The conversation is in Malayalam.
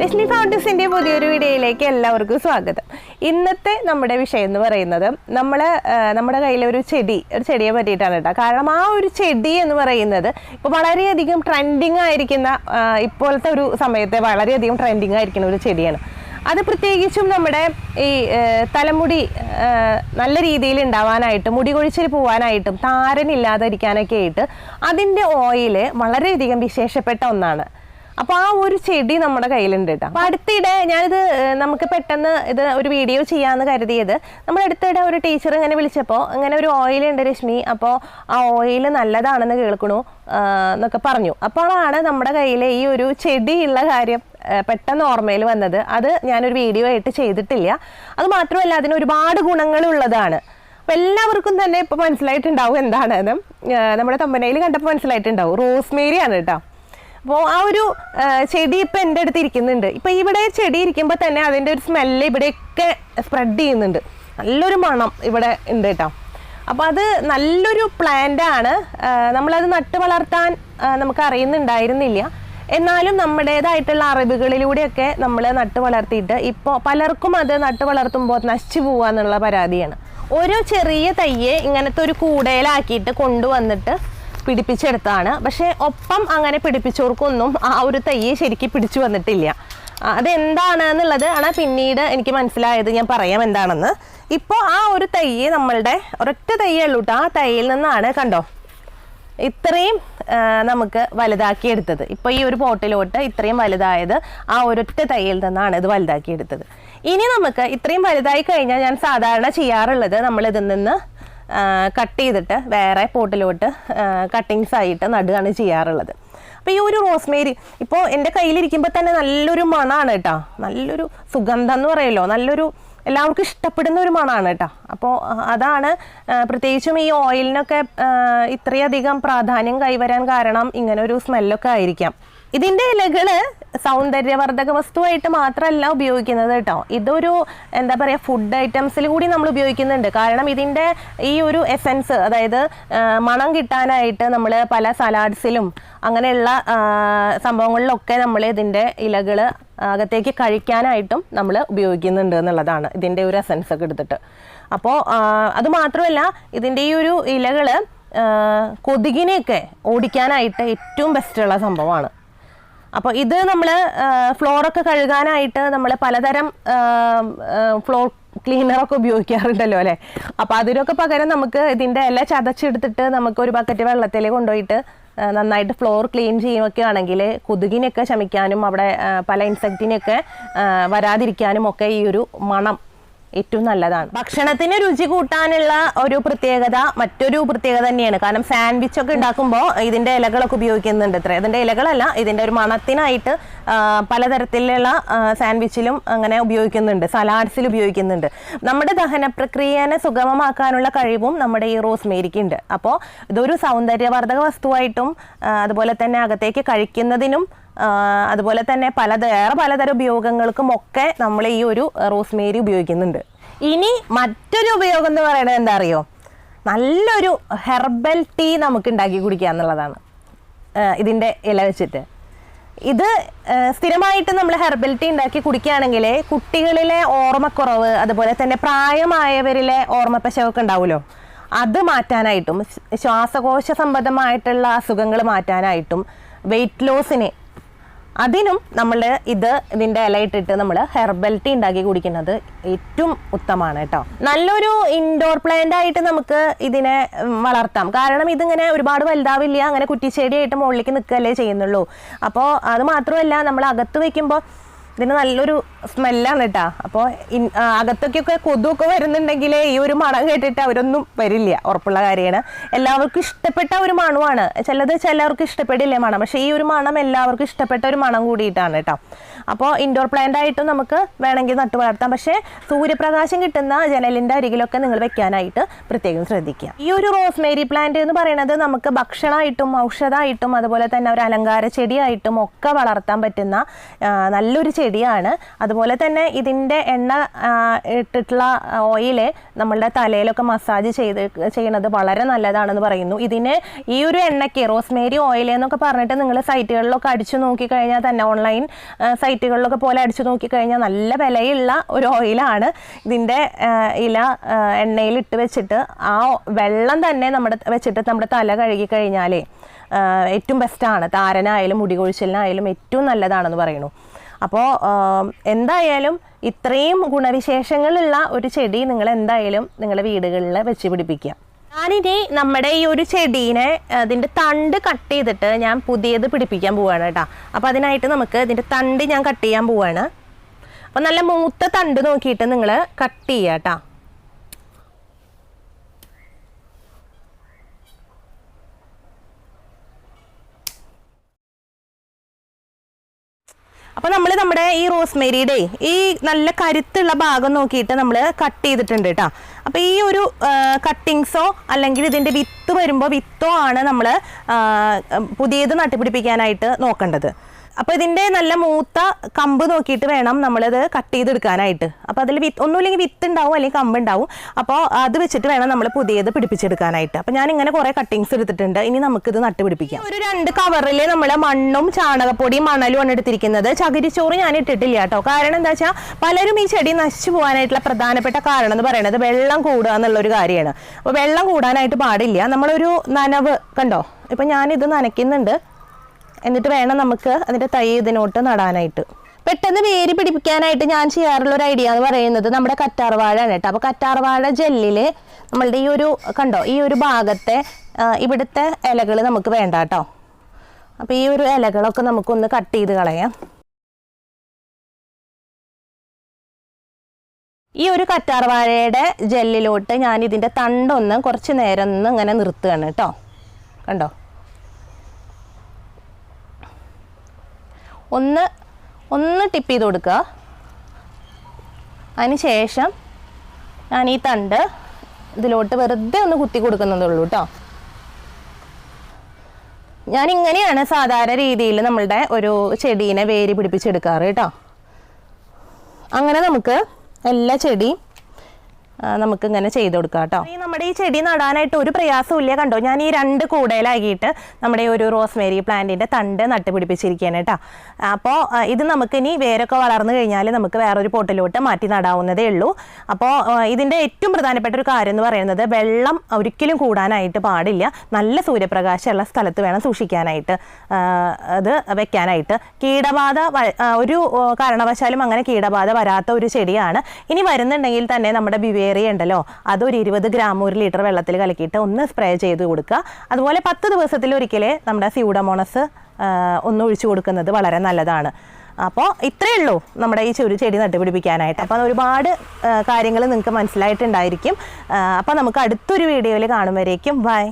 രശ്മി ഫൗണ്ടേഴ്സിന്റെ പുതിയൊരു വീഡിയോയിലേക്ക് എല്ലാവർക്കും സ്വാഗതം. ഇന്നത്തെ നമ്മുടെ വിഷയം എന്ന് പറയുന്നത് നമ്മൾ നമ്മുടെ കയ്യിലെ ഒരു ചെടി ഒരു ചെടിയെ പറ്റിയിട്ടാണ് കേട്ടോ. കാരണം ആ ഒരു ചെടി എന്ന് പറയുന്നത് ഇപ്പോൾ വളരെയധികം ട്രെൻഡിങ് ആയിരിക്കുന്ന ഇപ്പോഴത്തെ ഒരു സമയത്തെ വളരെയധികം ട്രെൻഡിങ് ആയിരിക്കുന്ന ഒരു ചെടിയാണ്. അത് പ്രത്യേകിച്ചും നമ്മുടെ ഈ തലമുടി നല്ല രീതിയിൽ ഉണ്ടാവാനായിട്ടും മുടി കൊഴിച്ചിൽ പോവാനായിട്ടും താരനില്ലാതിരിക്കാനൊക്കെ ആയിട്ട് അതിന്റെ ഓയിൽ വളരെയധികം വിശേഷപ്പെട്ട ഒന്നാണ്. അപ്പോൾ ആ ഒരു ചെടി നമ്മുടെ കയ്യിലുണ്ട് കേട്ടോ അപ്പോൾ അടുത്തിടെ ഞാനിത് നമുക്ക് പെട്ടെന്ന് ഇത് ഒരു വീഡിയോ ചെയ്യാന്ന് കരുതിയത്. നമ്മൾ അടുത്തിടെ ഒരു ടീച്ചർ ഇങ്ങനെ വിളിച്ചപ്പോൾ അങ്ങനെ ഒരു ഓയിൽ ഉണ്ട് രശ്മി അപ്പോൾ ആ ഓയിൽ നല്ലതാണെന്ന് കേൾക്കണു എന്നൊക്കെ പറഞ്ഞു. അപ്പോഴാണ് നമ്മുടെ കയ്യിലെ ഈ ഒരു ചെടിയുള്ള കാര്യം പെട്ടെന്ന് ഓർമ്മയിൽ വന്നത്. അത് ഞാനൊരു വീഡിയോ ആയിട്ട് ചെയ്തിട്ടില്ല. അത് മാത്രമല്ല അതിന് ഒരുപാട് ഗുണങ്ങളുള്ളതാണ് അപ്പോൾ എല്ലാവർക്കും തന്നെ ഇപ്പോൾ മനസ്സിലായിട്ടുണ്ടാവും എന്താണെന്ന്. നമ്മുടെ തമ്പനയിൽ കണ്ടപ്പോൾ മനസ്സിലായിട്ടുണ്ടാവും. റോസ്മേരി ആണ് കേട്ടോ അപ്പോൾ ആ ഒരു ചെടി ഇപ്പം എന്റെ അടുത്ത് ഇരിക്കുന്നുണ്ട്. ഇപ്പം ഇവിടെ ചെടി ഇരിക്കുമ്പോൾ തന്നെ അതിന്റെ ഒരു സ്മെല്ല് ഇവിടെയൊക്കെ സ്പ്രെഡ് ചെയ്യുന്നുണ്ട്. നല്ലൊരു മണം ഇവിടെ ഉണ്ട് കേട്ടോ. അപ്പോൾ അത് നല്ലൊരു പ്ലാന്റ് ആണ്. നമ്മളത് നട്ട് വളർത്താൻ നമുക്ക് അറിയുന്നുണ്ടായിരുന്നില്ല. എന്നാലും നമ്മുടേതായിട്ടുള്ള അറിവുകളിലൂടെയൊക്കെ നമ്മൾ നട്ട് വളർത്തിയിട്ട് ഇപ്പോൾ പലർക്കും അത് നട്ട് വളർത്തുമ്പോൾ നശിച്ചു പോവുക എന്നുള്ള പരാതിയാണ്. ഓരോ ചെറിയ തയ്യെ ഇങ്ങനത്തെ ഒരു കൂടയിലാക്കിയിട്ട് കൊണ്ടുവന്നിട്ട് പിടിപ്പിച്ചെടുത്താണ്. പക്ഷേ ഒപ്പം അങ്ങനെ പിടിപ്പിച്ചവർക്കൊന്നും ആ ഒരു തയ്യെ ശരിക്കും പിടിച്ചു വന്നിട്ടില്ല. അതെന്താണ് എന്നുള്ളത് ആണ് പിന്നീട് എനിക്ക് മനസ്സിലായത്. ഞാൻ പറയാം എന്താണെന്ന്. ഇപ്പോൾ ആ ഒരു തയ്യെ നമ്മളുടെ ഒരൊറ്റ തയ്യേ ഉള്ളൂ കേട്ടോ ആ തയ്യിൽ നിന്നാണ് കണ്ടോ? ഇത്രയും നമുക്ക് വലുതാക്കി എടുത്തത് ഇപ്പോൾ ഈ ഒരു പോട്ടിലോട്ട് ഇത്രയും വലുതായത് ആ ഒരൊറ്റ തയ്യിൽ നിന്നാണ് ഇത് വലുതാക്കി എടുത്തത് ഇനി നമുക്ക് ഇത്രയും വലുതായി കഴിഞ്ഞാൽ ഞാൻ സാധാരണ ചെയ്യാറുള്ളത് നമ്മൾ ഇതിൽ നിന്ന് കട്ട് ചെയ്തിട്ട് വേറെ പോട്ടിലോട്ട് കട്ടിങ്സ് ആയിട്ട് നടുകയാണ് ചെയ്യാറുള്ളത്. അപ്പോൾ ഈ ഒരു റോസ്മേരി ഇപ്പോൾ എന്റെ കയ്യിലിരിക്കുമ്പോൾ തന്നെ നല്ലൊരു മണമാണ് കേട്ടോ. നല്ലൊരു സുഗന്ധം എന്ന് പറയുമല്ലോ നല്ലൊരു എല്ലാവർക്കും ഇഷ്ടപ്പെടുന്ന ഒരു മണമാണ് കേട്ടോ. അപ്പോൾ അതാണ് പ്രത്യേകിച്ചും ഈ ഓയിലിനൊക്കെ ഇത്രയധികം പ്രാധാന്യം കൈവരാൻ കാരണം ഇങ്ങനെ ഒരു സ്മെല്ലൊക്കെ ആയിരിക്കാം. ഇതിന്റെ ഇലകൾ സൗന്ദര്യവർദ്ധക വസ്തുവായിട്ട് മാത്രമല്ല ഉപയോഗിക്കുന്നത് കേട്ടോ. ഇതൊരു എന്താ പറയുക ഫുഡ് ഐറ്റംസിൽ കൂടി നമ്മൾ ഉപയോഗിക്കുന്നുണ്ട്. കാരണം ഇതിന്റെ ഈ ഒരു എസെൻസ് അതായത് മണം കിട്ടാനായിട്ട് നമ്മൾ പല സലാഡ്സിലും അങ്ങനെയുള്ള സംഭവങ്ങളിലൊക്കെ നമ്മൾ ഇതിന്റെ ഇലകൾ അകത്തേക്ക് കഴിക്കാനായിട്ടും നമ്മൾ ഉപയോഗിക്കുന്നുണ്ട് എന്നുള്ളതാണ് ഇതിന്റെ ഒരു എസെൻസ് ഒക്കെ എടുത്തിട്ട്. അപ്പോൾ അത് മാത്രമല്ല ഇതിന്റെ ഈ ഒരു ഇലകൾ കൊതുകിനെയൊക്കെ ഓടിക്കാനായിട്ട് ഏറ്റവും ബെസ്റ്റുള്ള സംഭവമാണ്. അപ്പോൾ ഇത് നമ്മൾ ഫ്ലോറൊക്കെ കഴുകാനായിട്ട് നമ്മൾ പലതരം ഫ്ലോർ ക്ലീനറൊക്കെ ഉപയോഗിക്കാറുണ്ടല്ലോ അല്ലേ? അപ്പോൾ അതിനൊക്കെ പകരം നമുക്ക് ഇതിന്റെ എല്ലാം ചതച്ചെടുത്തിട്ട് നമുക്ക് ഒരു ബക്കറ്റ് വെള്ളത്തിൽ കൊണ്ടുപോയിട്ട് നന്നായിട്ട് ഫ്ലോർ ക്ലീൻ ചെയ്യുകയൊക്കെ ആണെങ്കിൽ കൊതുകിനെയൊക്കെ ശമിക്കാനും അവിടെ പല ഇൻസെക്റ്റിനെയൊക്കെ വരാതിരിക്കാനും ഒക്കെ ഈ ഒരു മണം ഏറ്റവും നല്ലതാണ്. ഭക്ഷണത്തിന് രുചി കൂട്ടാനുള്ള ഒരു പ്രത്യേകത മറ്റൊരു പ്രത്യേകത തന്നെയാണ്. കാരണം സാൻഡ്വിച്ച് ഒക്കെ ഉണ്ടാക്കുമ്പോൾ ഇതിന്റെ ഇലകളൊക്കെ ഉപയോഗിക്കുന്നുണ്ട് ഇത്ര. ഇതിന്റെ ഇലകളല്ല ഇതിന്റെ ഒരു മണത്തിനായിട്ട് പലതരത്തിലുള്ള സാൻഡ്വിച്ചിലും അങ്ങനെ ഉപയോഗിക്കുന്നുണ്ട്. സലാഡ്സിൽ ഉപയോഗിക്കുന്നുണ്ട്. നമ്മുടെ ദഹന പ്രക്രിയനെ സുഗമമാക്കാനുള്ള കഴിവും നമ്മുടെ ഈ റോസ്മേരിക്ക് ഉണ്ട്. അപ്പോൾ ഇതൊരു സൗന്ദര്യവർദ്ധക വസ്തുവായിട്ടും അതുപോലെ തന്നെ അകത്തേക്ക് കഴിക്കുന്നതിനും അതുപോലെ തന്നെ പല വേറെ പലതരം ഉപയോഗങ്ങൾക്കും ഒക്കെ നമ്മൾ ഈ ഒരു റോസ്മേരി ഉപയോഗിക്കുന്നുണ്ട്. ഇനി മറ്റൊരു ഉപയോഗം എന്ന് പറയുന്നത് എന്താ അറിയോ? നല്ലൊരു ഹെർബൽ ടീ നമുക്ക് ഉണ്ടാക്കി കുടിക്കുക എന്നുള്ളതാണ്. ഇതിന്റെ ഇല വെച്ചിട്ട്. ഇത് സ്ഥിരമായിട്ട് നമ്മൾ ഹെർബൽ ടീ ഉണ്ടാക്കി കുടിക്കുകയാണെങ്കിൽ കുട്ടികളിലെ ഓർമ്മക്കുറവ് അതുപോലെ തന്നെ പ്രായമായവരിലെ ഓർമ്മപ്പശവൊക്കെ ഉണ്ടാവുമല്ലോ? അത് മാറ്റാനായിട്ടും ശ്വാസകോശ സംബന്ധമായിട്ടുള്ള അസുഖങ്ങൾ മാറ്റാനായിട്ടും വെയിറ്റ് ലോസിന് അതിനും നമ്മൾ ഇത് ഇതിന്റെ ഇലയിട്ടിട്ട് നമ്മൾ ഹെർബൽ ടീ ഉണ്ടാക്കി കുടിക്കുന്നത് ഏറ്റവും ഉത്തമമാണ് കേട്ടോ. നല്ലൊരു ഇൻഡോർ പ്ലാന്റ് ആയിട്ട് നമുക്ക് ഇതിനെ വളർത്താം. കാരണം ഇതിങ്ങനെ ഒരുപാട് വലുതാവില്ല അങ്ങനെ കുറ്റിച്ചെടിയായിട്ട് മുകളിലേക്ക് നിൽക്കുകയല്ലേ ചെയ്യുന്നുള്ളൂ. അപ്പോൾ അത് മാത്രമല്ല നമ്മൾ അകത്ത് വെക്കുമ്പോൾ ഇതിന് നല്ലൊരു സ്മെല്ലാണ് കേട്ടോ അപ്പോൾ അകത്തൊക്കെയൊക്കെ കൊതുവൊക്കെ വരുന്നുണ്ടെങ്കിൽ ഈ ഒരു മണം കേട്ടിട്ട് അവരൊന്നും വരില്ല. ഉറപ്പുള്ള കാര്യമാണ്. എല്ലാവർക്കും ഇഷ്ടപ്പെട്ട ഒരു മണമാണ്. ചിലത് ചിലർക്ക് ഇഷ്ടപ്പെടില്ലേ മണം? പക്ഷേ ഈ ഒരു മണം എല്ലാവർക്കും ഇഷ്ടപ്പെട്ട ഒരു മണം കൂടിയിട്ടാണ് കേട്ടോ അപ്പോൾ ഇൻഡോർ പ്ലാന്റ് ആയിട്ടും നമുക്ക് വേണമെങ്കിൽ നട്ടു വളർത്താം. പക്ഷേ സൂര്യപ്രകാശം കിട്ടുന്ന ജനലിന്റെ അരികിലൊക്കെ നിങ്ങൾ വെക്കാനായിട്ട് പ്രത്യേകം ശ്രദ്ധിക്കുക. ഈ ഒരു റോസ്മേരി പ്ലാന്റ് എന്ന് പറയുന്നത് നമുക്ക് ഭക്ഷണമായിട്ടും ഔഷധമായിട്ടും അതുപോലെ തന്നെ ഒരു അലങ്കാര ചെടിയായിട്ടും ഒക്കെ വളർത്താൻ പറ്റുന്ന നല്ലൊരു ചെടിയാണ്. അതുപോലെ തന്നെ ഇതിന്റെ എണ്ണ ഇട്ടിട്ടുള്ള ഓയിൽ നമ്മളുടെ തലയിലൊക്കെ മസാജ് ചെയ്ത് ചെയ്യുന്നത് വളരെ നല്ലതാണെന്ന് പറയുന്നു. ഇതിന് ഈ ഒരു എണ്ണയ്ക്ക് റോസ്മേരി ഓയിൽ എന്നൊക്കെ പറഞ്ഞിട്ട് നിങ്ങൾ സൈറ്റുകളിലൊക്കെ അടിച്ചു നോക്കിക്കഴിഞ്ഞാൽ തന്നെ ഓൺലൈൻ സൈറ്റ് സൈറ്റുകളിലൊക്കെ പോലെ അടിച്ചു നോക്കിക്കഴിഞ്ഞാൽ നല്ല വിലയുള്ള ഒരു ഓയിലാണ് ഇതിന്റെ ഇല എണ്ണയിലിട്ട് വെച്ചിട്ട് ആ വെള്ളം തന്നെ നമ്മുടെ വെച്ചിട്ട് നമ്മുടെ തല കഴുകി കഴിഞ്ഞാലേ ഏറ്റവും ബെസ്റ്റാണ് താരനായാലും മുടി കൊഴിച്ചിലിനായാലും ഏറ്റവും നല്ലതാണെന്ന് പറയുന്നു. അപ്പോൾ എന്തായാലും ഇത്രയും ഗുണവിശേഷങ്ങളുള്ള ഒരു ചെടി നിങ്ങൾ എന്തായാലും നിങ്ങളുടെ വീടുകളിൽ വെച്ച് പിടിപ്പിക്കുക. ഞാനിനി നമ്മുടെ ഈ ഒരു ചെടീനെ അതിന്റെ തണ്ട് കട്ട് ചെയ്തിട്ട് ഞാൻ പുതിയത് പിടിപ്പിക്കാൻ പോവാണ് കേട്ടോ. അപ്പോൾ അതിനായിട്ട് നമുക്ക് ഇതിന്റെ തണ്ട് ഞാൻ കട്ട് ചെയ്യാൻ പോവാണ്. അപ്പോൾ നല്ല മൂത്ത തണ്ട് നോക്കിയിട്ട് നിങ്ങൾ കട്ട് ചെയ്യുക കേട്ടോ. അപ്പോൾ നമ്മൾ നമ്മുടെ ഈ റോസ്മേരിയുടെ ഈ നല്ല കരുത്തുള്ള ഭാഗം നോക്കിയിട്ട് നമ്മൾ കട്ട് ചെയ്തിട്ടുണ്ട് കേട്ടോ അപ്പോൾ ഈ ഒരു കട്ടിങ്സോ അല്ലെങ്കിൽ ഇതിന്റെ വിത്ത് വരുമ്പോൾ വിത്തോ ആണ് നമ്മൾ പുതിയത് നട്ടുപിടിപ്പിക്കാനായിട്ട് നോക്കേണ്ടത്. അപ്പോൾ ഇതിന്റെ നല്ല മൂത്ത കമ്പ് നോക്കിയിട്ട് വേണം നമ്മളിത് കട്ട് ചെയ്തെടുക്കാനായിട്ട്. അപ്പോൾ അതിൽ വിത്ത് ഒന്നുമില്ലെങ്കിൽ വിത്ത് ഉണ്ടാവും അല്ലെങ്കിൽ കമ്പ് ഉണ്ടാവും. അപ്പോൾ അത് വെച്ചിട്ട് വേണം നമ്മൾ പുതിയത് പിടിപ്പിച്ചെടുക്കാനായിട്ട്. അപ്പോൾ ഞാൻ ഇങ്ങനെ കുറേ കട്ടിങ്സ് എടുത്തിട്ടുണ്ട്. ഇനി നമുക്കിത് നട്ടുപിടിപ്പിക്കാം. ഒരു രണ്ട് കവറിൽ നമ്മൾ മണ്ണും ചാണകപ്പൊടിയും മണലുമാണ് എടുത്തിരിക്കുന്നത്. ചകിരിച്ചോറ് ഞാൻ ഇട്ടിട്ടില്ല കേട്ടോ. കാരണം എന്താ വെച്ചാൽ പലരും ഈ ചെടി നശിച്ചു പോകാനായിട്ടുള്ള പ്രധാനപ്പെട്ട കാരണം എന്ന് പറയുന്നത് വെള്ളം കൂടുക എന്നുള്ളൊരു കാര്യമാണ്. അപ്പോൾ വെള്ളം കൂടാനായിട്ട് പാടില്ല. നമ്മളൊരു നനവ് കണ്ടോ? ഇപ്പം ഞാനിത് നനയ്ക്കുന്നുണ്ട്. എന്നിട്ട് വേണം നമുക്ക് അതിന്റെ തൈ ഇതിനോട്ട് നടാനായിട്ട്. പെട്ടെന്ന് വേര് പിടിപ്പിക്കാനായിട്ട് ഞാൻ ചെയ്യാറുള്ള ഒരു ഐഡിയ എന്ന് പറയുന്നത് നമ്മുടെ കറ്റാർവാഴയാണ് കേട്ടോ. അപ്പോൾ കറ്റാർവാഴ ജെല്ലിൽ നമ്മളുടെ ഈ ഒരു കണ്ടോ ഈ ഒരു ഭാഗത്തെ ഇവിടുത്തെ ഇലകൾ നമുക്ക് വേണ്ട കേട്ടോ. അപ്പോൾ ഈ ഒരു ഇലകളൊക്കെ നമുക്കൊന്ന് കട്ട് ചെയ്ത് കളയാം. ഈ ഒരു കറ്റാർവാഴയുടെ ജെല്ലിലോട്ട് ഞാൻ ഇതിന്റെ തണ്ടൊന്ന് കുറച്ച് നേരം ഒന്ന് ഇങ്ങനെ നിർത്തുകയാണ് കേട്ടോ. കണ്ടോ? ഒന്ന് ഒന്ന് ടിപ്പ് ചെയ്ത് കൊടുക്കുക. അതിനുശേഷം ഞാൻ ഈ തണ്ട് ഇതിലോട്ട് വെറുതെ ഒന്ന് കുത്തി കൊടുക്കുന്നതേ ഉള്ളൂ കേട്ടോ ഞാൻ ഇങ്ങനെയാണ് സാധാരണ രീതിയിൽ നമ്മളുടെ ഒരു ചെടീനെ വേരി പിടിപ്പിച്ചെടുക്കാറ് കേട്ടോ അങ്ങനെ നമുക്ക് എല്ലാ ചെടിയും നമുക്ക് ഇങ്ങനെ ചെയ്ത് കൊടുക്കാം കേട്ടോ. ഈ നമ്മുടെ ഈ ചെടി നടാനായിട്ട് ഒരു പ്രയാസവും ഇല്ല കണ്ടോ ഞാൻ ഈ രണ്ട് കൂടുതലാക്കിയിട്ട് നമ്മുടെ ഒരു റോസ്മേരി പ്ലാന്റിന്റെ തണ്ട് നട്ടുപിടിപ്പിച്ചിരിക്കുകയാണ് കേട്ടോ. അപ്പോൾ ഇത് നമുക്ക് ഇനി വേരൊക്കെ വളർന്നു കഴിഞ്ഞാൽ നമുക്ക് വേറൊരു പോട്ടിലോട്ട് മാറ്റി നടാവുന്നതേ ഉള്ളൂ. അപ്പോൾ ഇതിന്റെ ഏറ്റവും പ്രധാനപ്പെട്ട ഒരു കാര്യം എന്ന് പറയുന്നത് വെള്ളം ഒരിക്കലും കൂടാനായിട്ട് പാടില്ല. നല്ല സൂര്യപ്രകാശമുള്ള സ്ഥലത്ത് വേണം സൂക്ഷിക്കാനായിട്ട് അത് വെക്കാനായിട്ട്. കീടബാധ ഒരു കാരണവശാലും അങ്ങനെ കീടബാധ വരാത്ത ഒരു ചെടിയാണ്. ഇനി വരുന്നുണ്ടെങ്കിൽ തന്നെ നമ്മുടെ ബിവേറിയ ഉണ്ടല്ലോ അതൊരു ഇരുപത് ഗ്രാം ഒരു ലിറ്റർ വെള്ളത്തിൽ കലക്കിയിട്ട് ഒന്ന് സ്പ്രേ ചെയ്ത് കൊടുക്കുക. അതുപോലെ പത്ത് ദിവസത്തിൽ ഒരിക്കലേ നമ്മുടെ സ്യൂഡമോണസ് ഒന്ന് ഒഴിച്ചു കൊടുക്കുന്നത് വളരെ നല്ലതാണ്. അപ്പോൾ ഇത്രയേ ഉള്ളൂ നമ്മുടെ ഈ ചുരു ചെടി നട്ടുപിടിപ്പിക്കാനായിട്ട്. അപ്പോൾ ഒരുപാട് കാര്യങ്ങൾ നിങ്ങൾക്ക് മനസ്സിലായിട്ടുണ്ടായിരിക്കും. അപ്പോൾ നമുക്ക് അടുത്തൊരു വീഡിയോയിൽ കാണുമ്പോഴേക്കും. ബൈ